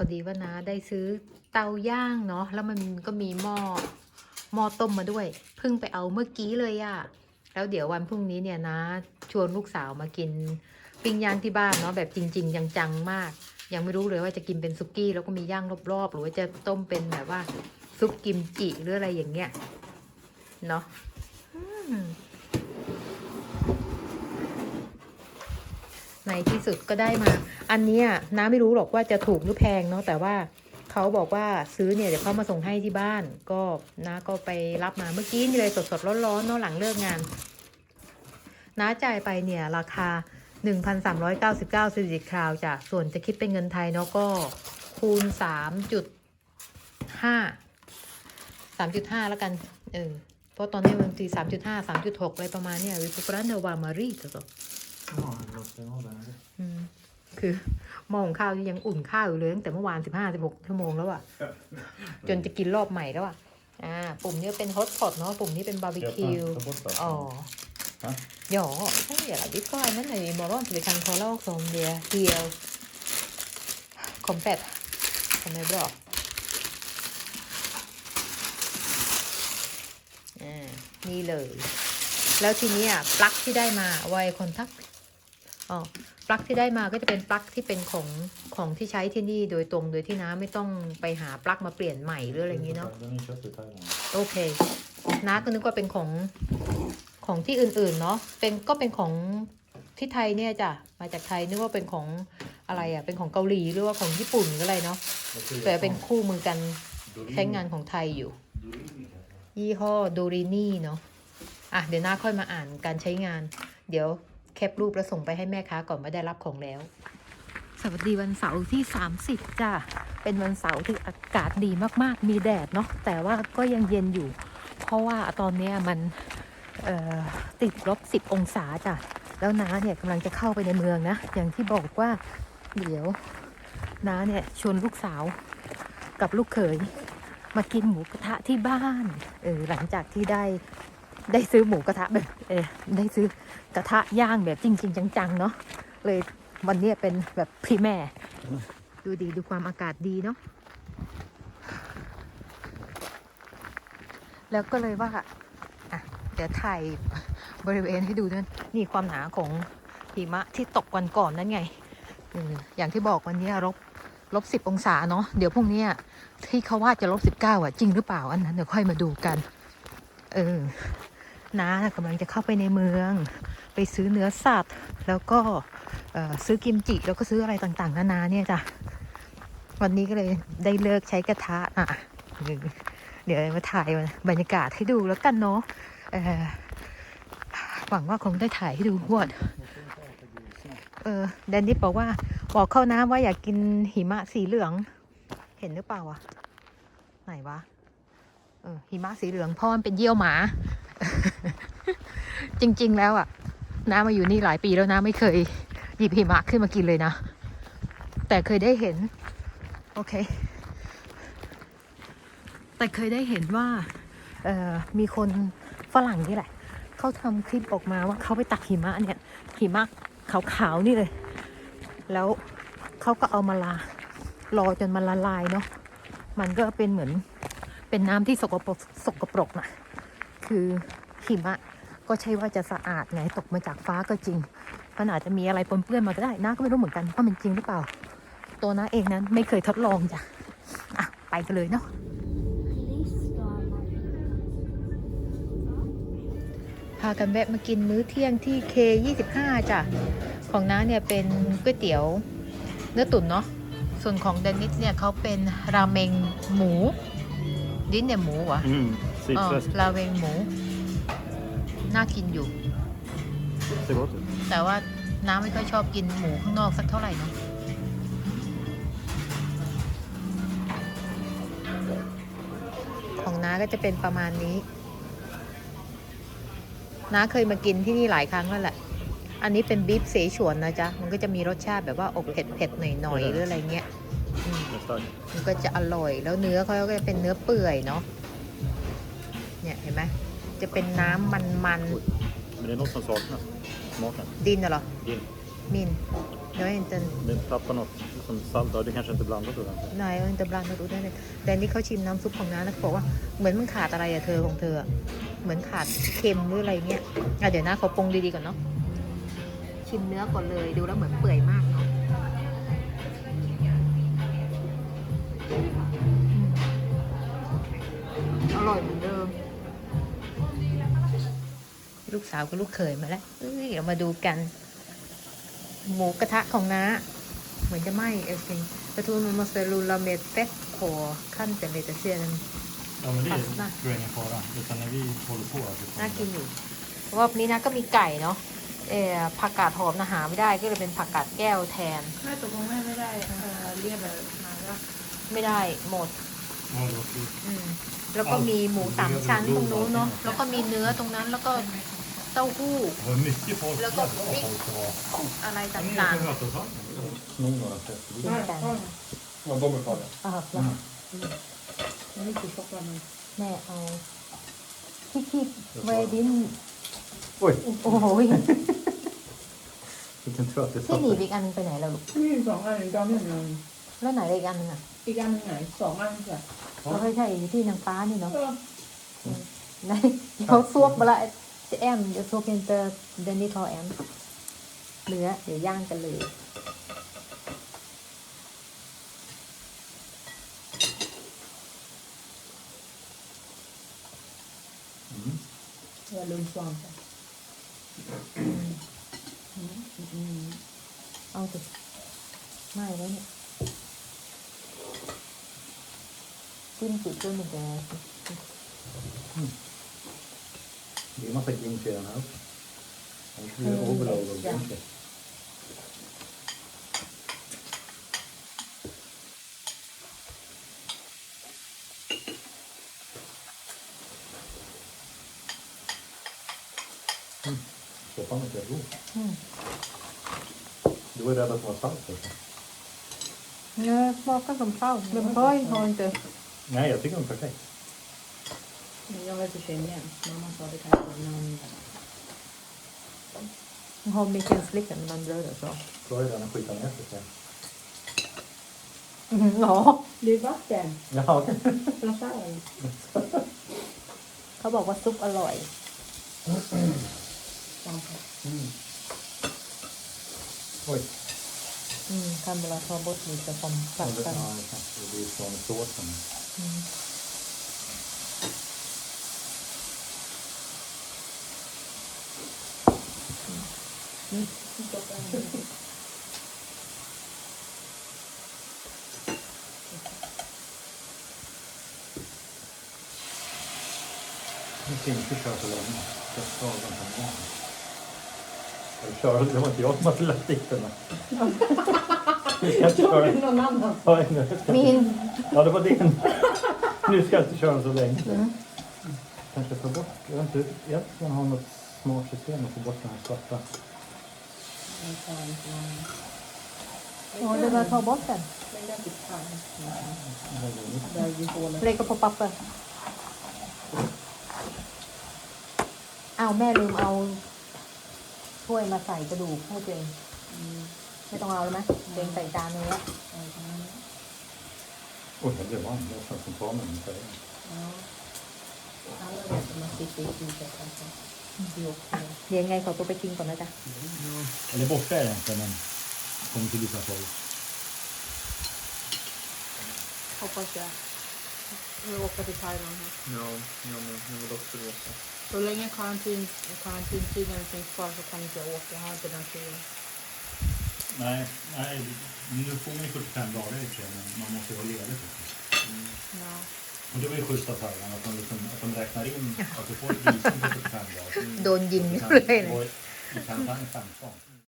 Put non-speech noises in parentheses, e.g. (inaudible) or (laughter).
พอดีว่านาได้ซื้อเตาย่างเนาะแล้วมันก็มีหม้อหม้อต้มมาด้วยเพิ่งไปเอาเมื่อกี้เลยอะแล้วเดี๋ยววันพรุ่งนี้เนี่ยนะ ชวนลูกสาวมากินปิ้งย่างที่บ้านเนาะแบบจริง ๆ จังๆมาก ยังไม่รู้เลยว่าจะกินเป็นซุกี้แล้วก็มีย่างรอบๆ หรือว่าจะต้มเป็นแบบว่าซุปกิมจิหรืออะไรอย่างเงี้ยเนาะ ในที่สุดก็ได้มา อันนี้น้าไม่รู้หรอกว่าจะถูกหรือแพงเนาะแต่ว่าเขาบอกว่าซื้อเนี่ยเดี๋ยวเขามาส่งให้ที่บ้าน ก็น้าก็ไปรับมาเมื่อกี้เลยสดๆร้อนๆเนาะหลังเลิกงานน้าจ่ายไปเนี่ยราคา 1,399ซิลิคราวจ้ะส่วนจะคิดเป็นเงินไทยเนาะก็คูณ 3.5 3.5 แล้วกันเออเพราะตอนนี้มันที3.5 3.6 อะไรประมาณเนี่ยวิปุรันเนวามารี ตัว Ja, låt det vara där. อืมคือหม้อหุงข้าวที่ยังอุ่นข้าวอยู่เลยตั้งแต่เมื่อวาน15 16ชั่วโมงแล้วอะจนจะกินรอบใหม่แล้วอะอ่า ปุ่มนี้เป็นฮอตพอตเนาะปุ่มนี้เป็นบาร์บีคิว Ta bort det. อ๋อ Ja. Ja, det kan vi göra. Vi ska använda det imorgon så vi kan kolla också om det är helt komplett. Som är bra. อ่านี่เลย แล้วทีนี้อะปลั๊กที่ได้มาไวคอนทัก อ๋อปลั๊กที่ได้มาก็จะเป็นปลั๊กที่เป็นของของที่ใช้ที่นี่โดยตรงโดยที่น้าไม่ต้องไปหาปลั๊กมาเปลี่ยนใหม่หรืออะไรอย่างนี้เนาะ Den är köpt i Thailand. โอเคน้าก็นึกว่าเป็นของของที่อื่นๆเนาะเป็นก็เป็นของที่ไทยเนี่ยจ้ะมาจากไทยนึกว่าเป็นของอะไรอะเป็นของเกาหลีหรือว่าของญี่ปุ่นหรืออะไรเนาะแต่เป็นคู่มือกันใช้งานของไทยอยู่ ยี่ห้อโดรินี่เนาะอะเดี๋ยวน้าค่อยมาอ่านการใช้งาน เดี๋ยว แคปรูปแล้วส่งไปให้แม่ค้าก่อนว่าได้รับของแล้ว สวัสดีวันเสาร์ที่ 30 จ้ะเป็นวันเสาร์ที่อากาศดีมากๆ มีแดดเนาะแต่ว่าก็ยังเย็นอยู่ เพราะว่าตอนนี้มันติดลบ 10 องศาจ้ะแล้วน้าเนี่ยกำลังจะเข้าไปในเมืองนะ อย่างที่บอกว่าเดี๋ยวน้าเนี่ยชวนลูกสาวกับลูกเขยมากินหมูกระทะที่บ้านเออหลังจากที่ได้ ได้ซื้อหมูกระทะแบบเออได้ซื้อกระทะย่างแบบจริง ๆ จังๆเนาะเลยวันเนี้ยเป็นแบบพรีแม่ ดูดีดูความอากาศดีเนาะแล้วก็เลยว่าอะเดี๋ยวถ่ายบริเวณให้ดูด้วยนี่ความหนาของหิมะที่ตกวันก่อนนั่นไงเอออย่างที่บอกวันเนี้ยลบลบสิบองศาเนาะเดี๋ยวพรุ่งเนี้ยที่เขาว่าจะลบสิบเก้าอะจริงหรือเปล่าอันนั้นเดี๋ยวค่อยมาดูกัน เออ น้ากำลังจะเข้าไปในเมือง ไปซื้อเนื้อสัตว์ แล้วก็ซื้อกิมจิแล้วก็ซื้ออะไรต่างๆ นานาเนี่ยจ้ะวันนี้ก็เลยได้เลิกใช้กระทะอะเดี๋ยวมาถ่ายบรรยากาศให้ดูแล้วกันเนาะหวังว่าคงได้ถ่ายให้ดูหมดเออแดนนิสบอกว่าบอกเข้าน้ำว่าอยากกินหิมะสีเหลือง เห็นหรือเปล่าวะไหนวะเออหิมะสีเหลืองเพราะมันเป็นเยี่ยวหมา จริง ๆ แล้วอะ น้ามาอยู่นี่หลายปีแล้วนะไม่เคยหยิบหิมะขึ้นมากินเลยนะ แต่เคยได้เห็น โอเค แต่เคยได้เห็นว่าเออมีคนฝรั่งนี่แหละ เขาทำคลิปออกมาว่าเขาไปตักหิมะเนี่ย หิมะขาวๆนี่เลย แล้วเขาก็เอามาลารอจนมันละลายเนาะ มันก็เป็นเหมือนเป็นน้ำที่สกปรกสกปรกนะ คือหิมะก็ใช่ว่าจะสะอาดไงตกมาจากฟ้าก็จริง มันอาจจะมีอะไรปนเปื้อนมาก็ได้น้าก็ไม่รู้เหมือนกันว่ามันจริงหรือเปล่า ตัวน้าเองนั้นไม่เคยทดลองจ้ะอะไปกันเลยเนาะพากันแวะมากินมื้อเที่ยงที่ K25 จ้ะ ของน้าเนี่ยเป็นก๋วยเตี๋ยวเนื้อตุ๋นเนาะ ส่วนของเดนิสเนี่ยเขาเป็นราเมงหมู ดินเนี่ยหมูเหร อ Mm. อ๋อ Sydfläsk. ราเมงหมู น่ากินอยู่ Ser gott ut. แต่ว่าน้าไม่ค่อยชอบกินหมูข้างนอกสักเท่าไหร่เนาะ ของน้าก็จะเป็นประมาณนี้ น้าเคยมากินที่นี่หลายครั้งแล้วแหละ อันนี้เป็นบีฟเสฉวนนะจ๊ะ มันก็จะมีรสชาติแบบว่าอกเผ็ดๆหน่อยๆหรืออะไรเงี้ยอืม Den är stark. มันก็จะอร่อย แล้วเนื้อเขาก็จะเป็นเนื้อเปื่อยเนาะ เนี่ยเห็นไหมจะเป็นน้ำมัน Men det är något som saknas. Smaken. ๆดินน่ะเหรอ Din. min. Jag är inte en Det tappar något som salt har. Det kanske inte blandat ordentligt. นายเออแต่บลันดูได้เลยแต่อันนี่เขาชิมน้ำซุปของน้าแล้วเขาบอกว่าเหมือนมันขาดอะไรอะเธอของเธออะเหมือนขาดเค็มหรืออะไรเงี้ยอะเดี๋ยวนะเขาปรุงดีๆก่อนเนาะชิมเนื้อก่อนเลยดูแล้วเหมือนเปื่อยมากเนาะ ลูกสาวกับลูกเขยมาแล้วเอ้ยเดี๋ยวมาดูกัน หมูกระทะของน้า เหมือนจะไหม้เอลซิงประตูมันมาเซรูลาเมตเฟสขอขั้นแต่เลตเซียน Ja, men det Fastna. tror jag ingen fara. Utan när vi håller på. så kommer น่า det- กินอยู่เพราะว่าวันนี้นะก็มีไก่เนาะเออผักกาดหอมนะหาไม่ได้ก็เลยเป็นผักกาดแก้วแทนแม่ตกลงแม่ไม่ได้เอ่อเรียกอะไรมาก็ไม่ได้หมด Ja, det låter ju- อืมแล้วก็มีหมูสามชั้นตรงนู้นเนาะแล้วก็มีเนื้อตรงนั้นแล้วก็เต้าหู้ Det var mycket folk. Eller så- Jävlar vad folk det var. อะไร Ja, ต่ ni är าง på möteshallen. Sno några fester. ๆกินกัน Ja, de är farliga. อ่านี่คือช็อกโกแลตแม่เอาที่คีบเวดิน Oj, โอ้โห vilken trött det ที่หนีบ satt. อีกอันหนึงไปไหนแล้วลูกมีสองอันอีกอันหนึ่งเลยแล้วไหนอีกอันหนึงอะอีกอันหนึ่งไหนสองอันจ้ะก็ไม่ใช่ที่นางฟ้านี่เนาะก็ Nej, jag såg bara ett en. Jag såg inte den ni tar en. เนื้อเดี๋ยวย่างกันเลย Mm. อย่าลืมซองจ้ะเอาสิไม่แล้วเนี่ยจิ้มจุดด้วยมันจะ Det är massa gink i den här. Annars blir det overload av gink. Mm. Så fan inte god. อืม Du var rädd att det var salt också. เนื้อพอกก็สมเข้าเดี๋ยวมันค่อยทอนเจอ Nej, jag tycker den är perfekt. Jag vet inte igen. Mamma sa det kanske någon หอมมีเคนสลิกแต่มันเยอะเดี๋ยวชอบ Då har ju den skitat ner sig. หรอ Det är vatten. Ja, okej. Jag sa det. เขาบอกว่าซุปอร่อย Mm. Oj. อืมทำเวลาทอบดมีจะฟอมปัด Ja, det, กัน ja, det kanske det blir från såsen. อืม inte köra så länge. Jag ska vänta på jag köra, det var inte jag som hade lagt dit den (laughs) ska jag inte köra. någon annan. Min... Ja, det var din. Nu ska jag inte köra så länge. Mm. Kanske ta bort, jag vet inte, egentligen har något smart system att få bort den här svarta. Ja, det var att ta bort den. Lägg den på papper. เลยก็พอปับเปอร์เอาแม่ลืมเอาถ้วยมาใส่กระดูกให้ตัวเอง Mm. ไม่ต้องเอาแล้วไหมตัวเองใส่จานนึงแล้ว Oj, jag blev varm. Jag får ta mig en färg. Ja. Alla vet att man sitter i huset alltså. Det är också. เดี๋ยวยังไงขอตัวไปกินก่อนนะจ๊ะ Eller borta är det inte, men kommer till vissa folk. Hoppas jag. Nu åker till Thailand här. Ja, jag med. Jag vill också resa. Så länge karantin, karantintiden finns kvar så kan inte jag åka. Jag har inte den tiden. Nej, nej, nu får man ju 45 dagar i och för sig, men man måste ju vara ledig. Mm. Ja. Och det var ju schysst av Thailand att de, liksom, att de räknar in att du får ett visum på 45 dagar. Då din nu. I Kanada 15.